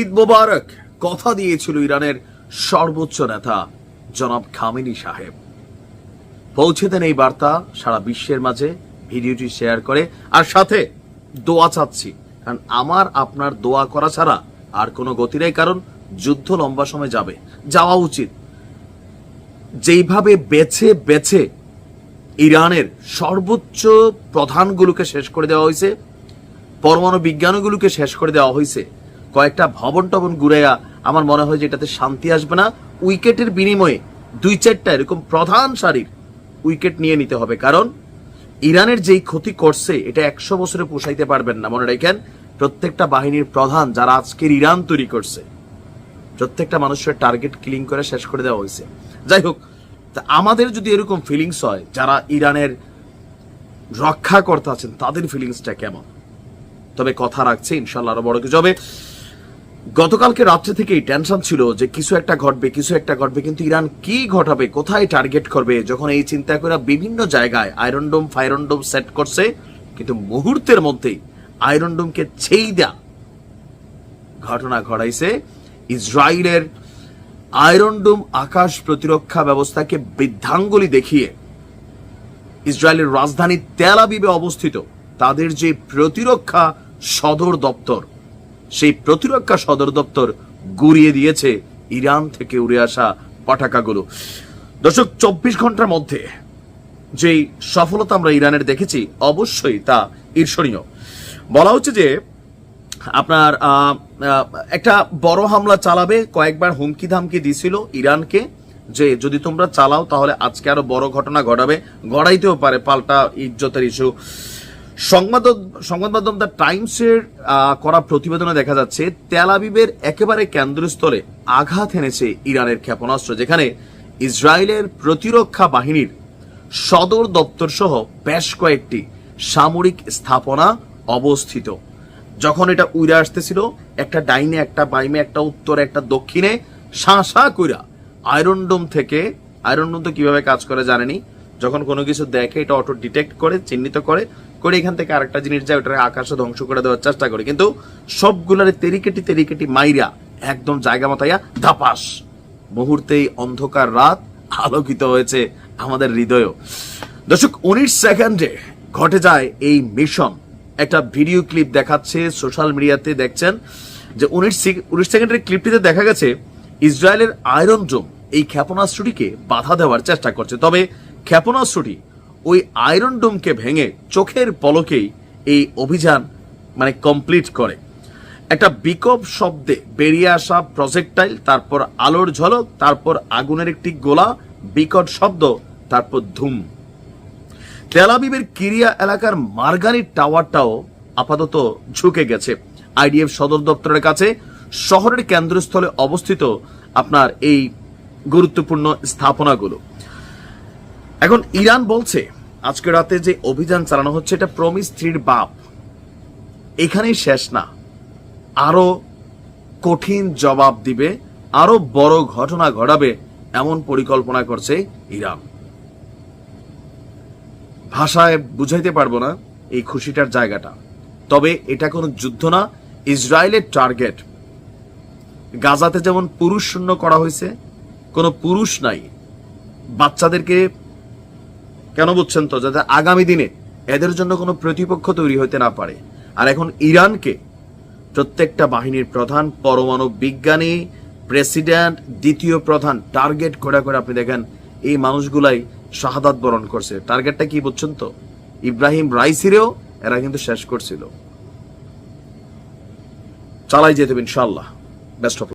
ঈদ মোবারক, কথা দিয়েছিল ইরানের সর্বোচ্চ নেতা, জনাব খামেনি সাহেব। পৌঁছে দেন এই বার্তা সারা বিশ্বের মাঝে, ভিডিওটি শেয়ার করে, আর সাথে দোয়া চাচ্ছি, কারণ আমার, আপনার দোয়া করা ছাড়া আর কোনো গতি নেই, কারণ যুদ্ধ লম্বা সময় যাবে, যাওয়া উচিত। যেইভাবে বেছে বেছে ইরানের সর্বোচ্চ প্রধানগুলোকে শেষ করে দেওয়া হয়েছে, পরমাণু বিজ্ঞানগুলোকে শেষ করে দেওয়া হয়েছে কয়েকটা ভবন টবন ঘুরাইয়া আমার মনে হয় যে এটাতে শান্তি আসবে না। উইকেটের বিনিময়ে দুই চারটা এরকম প্রধান সারির উইকেট নিয়ে নিতে হবে। কারণ ইরানের যেই ক্ষতি করছে, এটা একশো বছরে পোষাইতে পারবেন না। মনে রাখেন, প্রত্যেকটা বাহিনীর প্রধান যারা আজকের ইরান তৈরি করছে, প্রত্যেকটা মানুষের টার্গেট কিলিং করে শেষ করে দেওয়া হয়েছে। যাই হোক, তা আমাদের যদি এরকম ফিলিংস হয়, যারা ইরানের রক্ষাকর্তা আছেন, তাদের ফিলিংসটা কেমন? তবে কথা রাখছে, ইনশাল্লাহ আরও বড় কিছু হবে। গতকালকে রাত্রে থেকেই টেনশন ছিল যে কিছু একটা ঘটবে, কিছু একটা ঘটবে, কিন্তু ইরান কি ঘটাবে, কোথায় টার্গেট করবে? যখন এই চিন্তা করে বিভিন্ন জায়গায় আয়রন ডোম ফাইরন ডোম সেট করছে, কিন্তু মুহূর্তের মধ্যেই আয়রন ডোমকে ছেই দেয়া ঘটনা ঘটাইছে। ইসরায়েলের আয়রন ডোম আকাশ প্রতিরক্ষা ব্যবস্থাকে বৃদ্ধাঙ্গুলি দেখিয়ে ইসরায়েলের রাজধানী তেল আবিবে অবস্থিত তাদের যে প্রতিরক্ষা সদর দপ্তর সেই প্রতিরক্ষা সদর দপ্তর গুড়িয়ে দিয়েছে ইরান থেকে উড়ে আসা পটাকাগুলো দর্শক, চব্বিশ ঘণ্টার মধ্যে যেই সফলতা আমরা ইরানের দেখেছি, অবশ্যই তা ঈর্ষণীয়। বলা হচ্ছে যে আপনার একটা বড় হামলা চালাবে, কয়েকবার হুমকি ধামকি দিছিল ইরানকে যে যদি তোমরা চালাও তাহলে আজকে আরও বড় ঘটনা ঘটাবে ঘটাইতেও পারে পাল্টা ইজ্জতের ইস্যু সংবাদ সংবাদ মাধ্যম দ্য টাইমসের করা প্রতিবেদনে দেখা যাচ্ছে, তেল আবিবের একেবারে কেন্দ্রস্থলে আঘাত এনেছে ইরানের ক্ষেপণাস্ত্র, যেখানে ইসরায়েলের প্রতিরক্ষা বাহিনীর সদর দপ্তর সহ বেশ কয়েকটি সামরিক স্থাপনা অবস্থিত। যখন এটা উড়ে আসতেছিল, একটা ডাইনে, একটা বাইমে একটা উত্তরে, একটা দক্ষিণে শাঁসা কইরা, আয়রন ডোম থেকে, আয়রন ডোম তো কীভাবে কাজ করে জানেনি যখন কোনো কিছু দেখে এটা অটো ডিটেক্ট করে, চিহ্নিত করে করে এখান থেকে আরেকটা জিনিস যায় ওটা আকাশে ধ্বংস করে দেওয়ার চেষ্টা করে। কিন্তু সবগুলারে তেরিকেটি তেরিকেটি মাইরা একদম জায়গা মতাইয়া ধাপাস। মুহূর্তেই অন্ধকার রাত আলোকিত হয়েছে আমাদের হৃদয় দর্শক, উনিশ সেকেন্ডে ঘটে যায় এই মিশন। একটা ভিডিও ক্লিপ দেখাচ্ছে, সোশ্যাল মিডিয়াতে দেখছেন যে উনিশ উনিশ সেকেন্ডের ক্লিপটিতে দেখা গেছে, ইসরায়েলের আয়রন ডোম এই ক্ষেপণাস্ত্রটিকে বাধা দেওয়ার চেষ্টা করছে। তবে ক্ষেপণাস্ত্রটি ওই আয়রন ডোমকে ভেঙে চোখের পলকেই এই অভিযান মানে কমপ্লিট করে। একটা বিকপ শব্দে বেরিয়ে আসা প্রজেক্টাইল তারপর আলোর ঝলক, তারপর আগুনের একটি গোলা, বিকট শব্দ, তারপর ধুম। তেলাবিবের কিরিয়া এলাকার মার্গারি টাওয়ারটাও আপাতত ঝুঁকে গেছে। আইডিএফ সদর দপ্তরের কাছে শহরের কেন্দ্রস্থলে অবস্থিত আপনার এই গুরুত্বপূর্ণ স্থাপনাগুলো। এখন ইরান বলছে, আজকে রাতে যে অভিযান চালানো হচ্ছে, এটা প্রমিস থ্রির বাপ। এখানেই শেষ না। আরও কঠিন জবাব দিবে, আরও বড় ঘটনা ঘটাবে এমন পরিকল্পনা করছে ইরান। ভাষায় বুঝাইতে পারব না এই খুশিটার জায়গাটা। তবে এটা কোনো যুদ্ধ না, ইসরায়েলের টার্গেট। গাজাতে যেমন পুরুষ শূন্য করা হয়েছে, কোনো পুরুষ নাই। বাচ্চাদেরকে কেন বুঝছেন তো? যাতে আগামী দিনে এদের জন্য কোনো প্রতিপক্ষ তৈরি হতে না পারে। আর এখন ইরানকে প্রত্যেকটা বাহিনীর প্রধান পরমাণু বিজ্ঞানী, প্রেসিডেন্ট, দ্বিতীয় প্রধান টার্গেট করে করে আপনি দেখেন, এই মানুষগুলাই শাহাদাত বরণ করছে। টার্গেটটা কি বুঝছেন তো? ইব্রাহিম রাইসিরেও এরা কিন্তু শেষ করছিল। চালাই যেতে ইনশাল্লাহ বেস্ট অফ